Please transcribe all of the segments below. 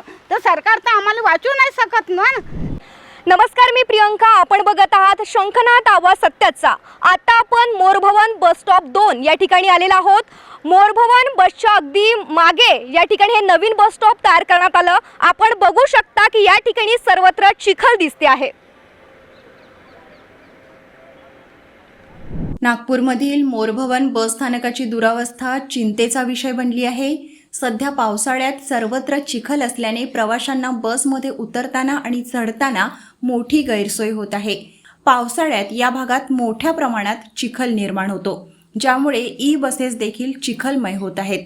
तर तर सरकार तर आम्हाला वाचू नाही शकत ना. नमस्कार मी प्रियंका. आपण बघत आहात शंखनाथ आवाज सत्याचा. आता आपण मोरभवन बस स्टॉप दोन या ठिकाणी आलेलो आहोत. मोरभवन बसच्या अगदी मागे या ठिकाणी हे नवीन बस स्टॉप तयार करण्यात आलं. आपण बघू शकता की या ठिकाणी सर्वत्र चिखल दिसते आहे. नागपूरमधील मोरभवन बस स्थानकाची दुरावस्था चिंतेचा विषय बनली आहे. सध्या पावसाळ्यात सर्वत्र चिखल असल्याने प्रवाशांना बसमध्ये उतरताना आणि चढताना मोठी गैरसोय होत आहे. पावसाळ्यात या भागात मोठ्या प्रमाणात चिखल निर्माण होतो ज्यामुळे ई बसेस देखील चिखलमय होत आहेत.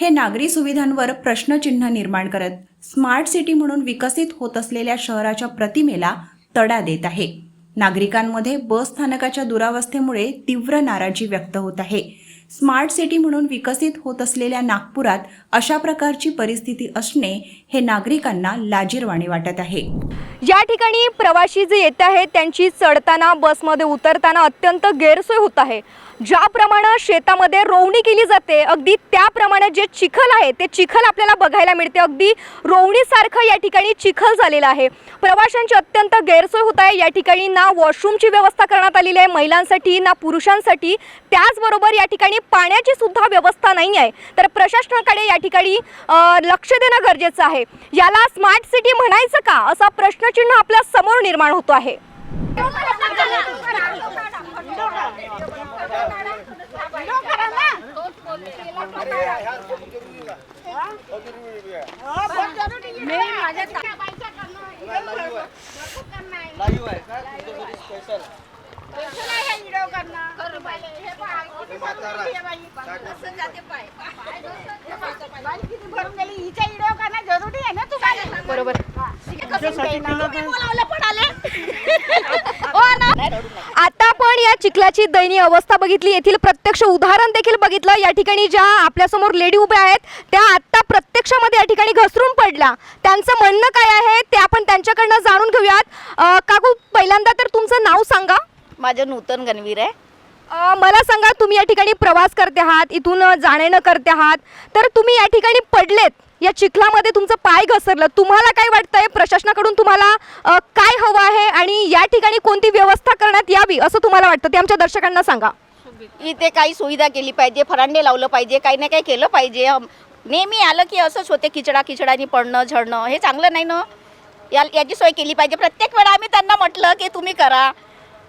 हे नागरी सुविधांवर प्रश्नचिन्ह निर्माण करत स्मार्ट सिटी म्हणून विकसित होत असलेल्या शहराच्या प्रतिमेला तडा देत आहे. नागरिकांमध्ये बस स्थानकाच्या दुरावस्थेमुळे तीव्र नाराजी व्यक्त होत आहे. स्मार्ट सिटी म्हणून विकसित होत असलेल्या नागपुरात अशा प्रकारची परिस्थिती असणे हे नागरिकांना लाजीरवाणे वाटत आहे. या ठिकाणी प्रवासी जे येत आहेत त्यांची चढताना बसमध्ये उतरताना अत्यंत गैरसोय होत आहे. ज्याप्रमाणे शेतामध्ये रोवणी केली जाते अगदी त्याप्रमाणे जे चिखल आहे ते चिखल आपल्याला बघायला मिळते. अगदी रोवणीसारखं या ठिकाणी चिखल झालेलं आहे. प्रवाशांची अत्यंत गैरसोय होत आहे. या ठिकाणी ना वॉशरूमची व्यवस्था करण्यात आलेली आहे महिलांसाठी ना पुरुषांसाठी. त्याचबरोबर या ठिकाणी पाण्याची सुद्धा व्यवस्था नाही आहे तर प्रशासनाकडे या ठिकाणी लक्ष देणं गरजेचं आहे. याला स्मार्ट सिटी म्हणायचं का? असा प्रश्नचिन्ह आपल्यासमोर निर्माण होतो आहे. बरोबर. आता आपण या चिखलाची दयनीय अवस्था बघितली. येथील प्रत्यक्ष उदाहरण देखील बघितलं. या ठिकाणी ज्या आपल्यासमोर लेडी उभ्या आहेत त्या आता प्रत्यक्षामध्ये या ठिकाणी घसरून पडल्या. त्यांचं म्हणणं काय आहे ते आपण त्यांच्याकडनं जाणून घेऊयात. काकू पहिल्यांदा तर तुमचं नाव सांगा. माझं नूतन गणवीर आहे. मला सांगा तुम्ही या ठिकाणी प्रवास करते आहात इथून अ, करते आहात तर तुम्ही या ठिकाणी पडलेत या चिखलामध्ये तुमचं पाय घसरलं तुम्हाला काय वाटतंय? प्रशासनाकडून तुम्हाला काय हवं आहे? आणि या ठिकाणी कोणती व्यवस्था करण्यात यावी असं तुम्हाला वाटतं? ते आमच्या दर्शकांना सांगा. इथे काही सुविधा केली पाहिजे फरांडे लावलं पाहिजे काही ना काही केलं पाहिजे. नेहमी आलं की असंच होते किचडा किचडानी पडणं झडणं हे चांगलं नाही ना? या याची सोय केली पाहिजे. प्रत्येक वेळा आम्ही त्यांना म्हटलं की तुम्ही करा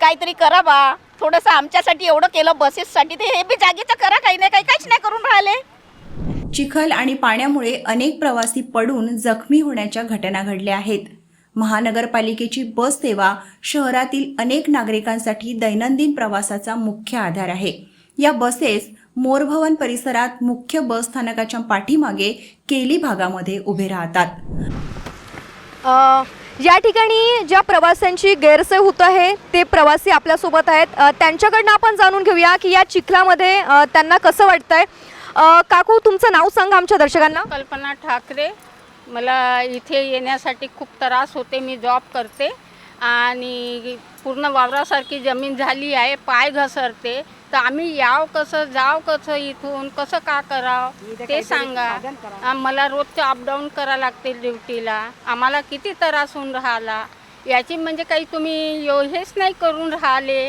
काहीतरी करा बा. थोडंसं आमच्यासाठी एवढं केलं बसेससाठी ते हे बी जागेचं करा काही ना काही काहीच नाही करून राहिले. चिखल आणि पाण्यामुळे अनेक प्रवासी पडून जखमी होण्याच्या घटना घडल्या आहेत. महानगरपालिकेची बस सेवा शहरातील अनेक नागरिकांसाठी दैनंदिन प्रवासाचा मुख्य आधार आहे. या बसेस मोरभवन परिसरात मुख्य बस स्थानकाच्या पाठीमागे केली भागामध्ये उभे राहतात. या ठिकाणी ज्या प्रवाशांची गैरसोय होत आहे ते प्रवासी आपल्यासोबत आहेत. त्यांच्याकडनं आपण जाणून घेऊया की या चिखलामध्ये त्यांना कसं वाटतंय. आहे काकू तुमचं नाव सांगा आमच्या दर्शकांना. कल्पना ठाकरे. मला इथे येण्यासाठी खूप त्रास होते मी जॉब करते. आणि पूर्ण वावरासारखी जमीन झाली आहे पाय घसरते. तर आम्ही याव कसं जाव कसं इथून कसं का करावं ते सांगा. मला रोजचं अपडाऊन करा लागते ड्युटीला. आम्हाला किती त्रास होऊन राहिला. याची म्हणजे काही तुम्ही यो हेच नाही करून राहिले.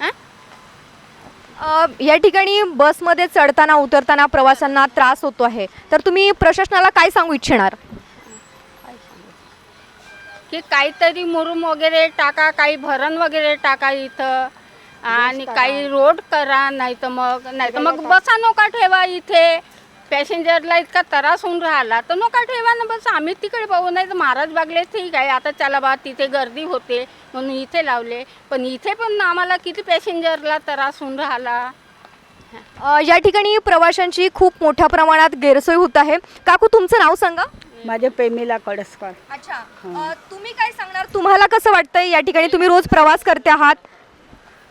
हां अ, या ठिकाणी बसमध्ये चढताना उतरताना प्रवाशांना त्रास होतो आहे. तर तुम्ही प्रशासनाला काय सांगू इच्छिणार? की काहीतरी मुरुम वगैरे टाका काही भरण वगैरे टाका इथं. आणि काही रोड करा नाही तर मग नाही तर मग बसा नका ठेवा इथे. पॅसेंजरला इतका त्रास होऊन राहिला तर नका ठेवा ना बस. आम्ही तिकडे पाहू नाही तर महाराज बागले ठीक आहे आता चला बा तिथे गर्दी होते म्हणून इथे लावले. पण इथे पण आम्हाला किती पॅसेंजरला त्रास होऊन राहिला. अ, या ठिकाणी प्रवाशांची खूप मोठ्या प्रमाणात गैरसोय होत आहे. काकू तुमचं नाव सांगा. माझे प्रेमीला कडसकर अच्छा. तुम्ही काय सांगणार? तुम्हाला कसं वाटतंय या ठिकाणी? तुम्ही रोज प्रवास करते आहात.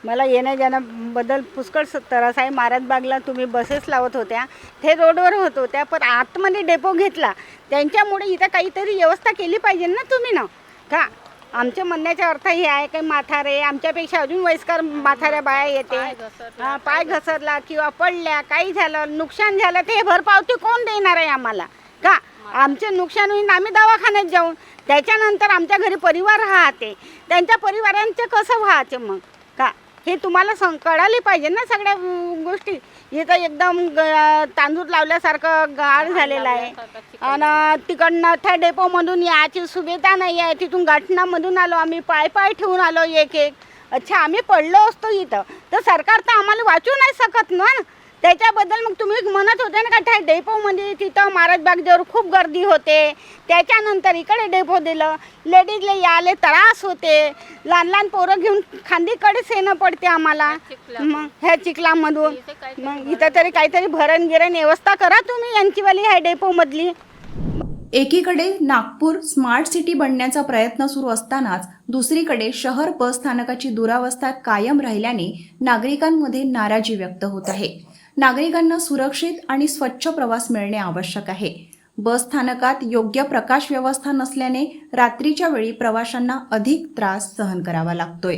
मला येण्या जाण्याबद्दल पुष्कळ स- त्रास आहे. महाराजबागला तुम्ही बसेस लावत होत्या. ते रोडवर होत होत्या पण आतमध्ये डेपो घेतला. त्यांच्यामुळे इथं काहीतरी व्यवस्था केली पाहिजे ना तुम्ही ना? का? आमच्या म्हणण्याचा अर्थ हे आहे की म्हातारे आमच्यापेक्षा अजून वयस्कर म्हाताऱ्या बाया येते. पाय घसरला, हा, पाय घसरला किंवा पडल्या काही झालं नुकसान झालं ते भरपावती कोण देणार आहे आम्हाला? का? आमचे नुकसान होईल आम्ही दवाखान्यात जाऊन त्याच्यानंतर आमच्या घरी परिवार राहते. त्यांच्या परिवारांचे कसं व्हायचे मग? का? हे तुम्हाला सं कळाली पाहिजे ना सगळ्या गोष्टी? इथं एकदम ग- तांदूळ लावल्यासारखं गाळ झालेलं आहे. आणि तिकडनं त्या डेपोमधून याची सुविधा नाही आहे. तिथून गाठणामधून आलो आम्ही पाय पाय ठेवून आलो एक एक. अच्छा आम्ही पडलो असतो इथं. तर सरकार तर आम्हाला वाचू नाही शकत ना? त्याच्याबद्दल मग तुम्ही म्हणत होते ना का त्या डेपोमध्ये तिथं महाराजबागेवर खूप गर्दी होते. त्याच्यानंतर इकडे डेपो दिलं. लेडीजला याले त्रास होते. लहान लहान पोरं घेऊन खांदीकडेच येणं पडते आम्हाला. मग ह्या चिखलामधून. मग इथं तरी काहीतरी भरण गिरण व्यवस्था करा तुम्ही यांचीवाली ह्या डेपोमधली. एकीकडे नागपूर स्मार्ट सिटी बनण्याचा प्रयत्न सुरू असतानाच दुसरीकडे शहर बस स्थानकाची दुरावस्था कायम राहिल्याने नागरिकांमध्ये नाराजी व्यक्त होत आहे. नागरिकांना सुरक्षित आणि स्वच्छ प्रवास मिळणे आवश्यक आहे. बस स्थानकात योग्य प्रकाश व्यवस्था नसल्याने रात्रीच्या वेळी प्रवाशांना अधिक त्रास सहन करावा लागतोय.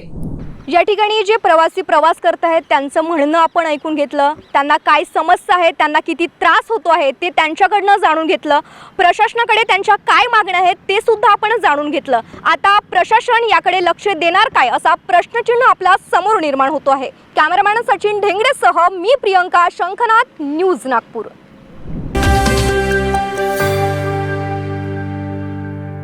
या ठिकाणी जे प्रवासी प्रवास करत आहेत त्यांचं म्हणणं आपण ऐकून घेतलं. त्यांना काय समस्या आहेत त्यांना किती त्रास होतो आहे ते त्यांच्याकडनं जाणून घेतलं. प्रशासनाकडे त्यांच्या काय मागण्या आहेत ते सुद्धा आपण जाणून घेतलं. आता प्रशासन याकडे लक्ष देणार काय असा प्रश्नचिन्ह आपला समोर निर्माण होतो आहे. कॅमेरामॅन सचिन ढेंगडेसह मी प्रियंका शंखनाथ न्यूज नागपूर.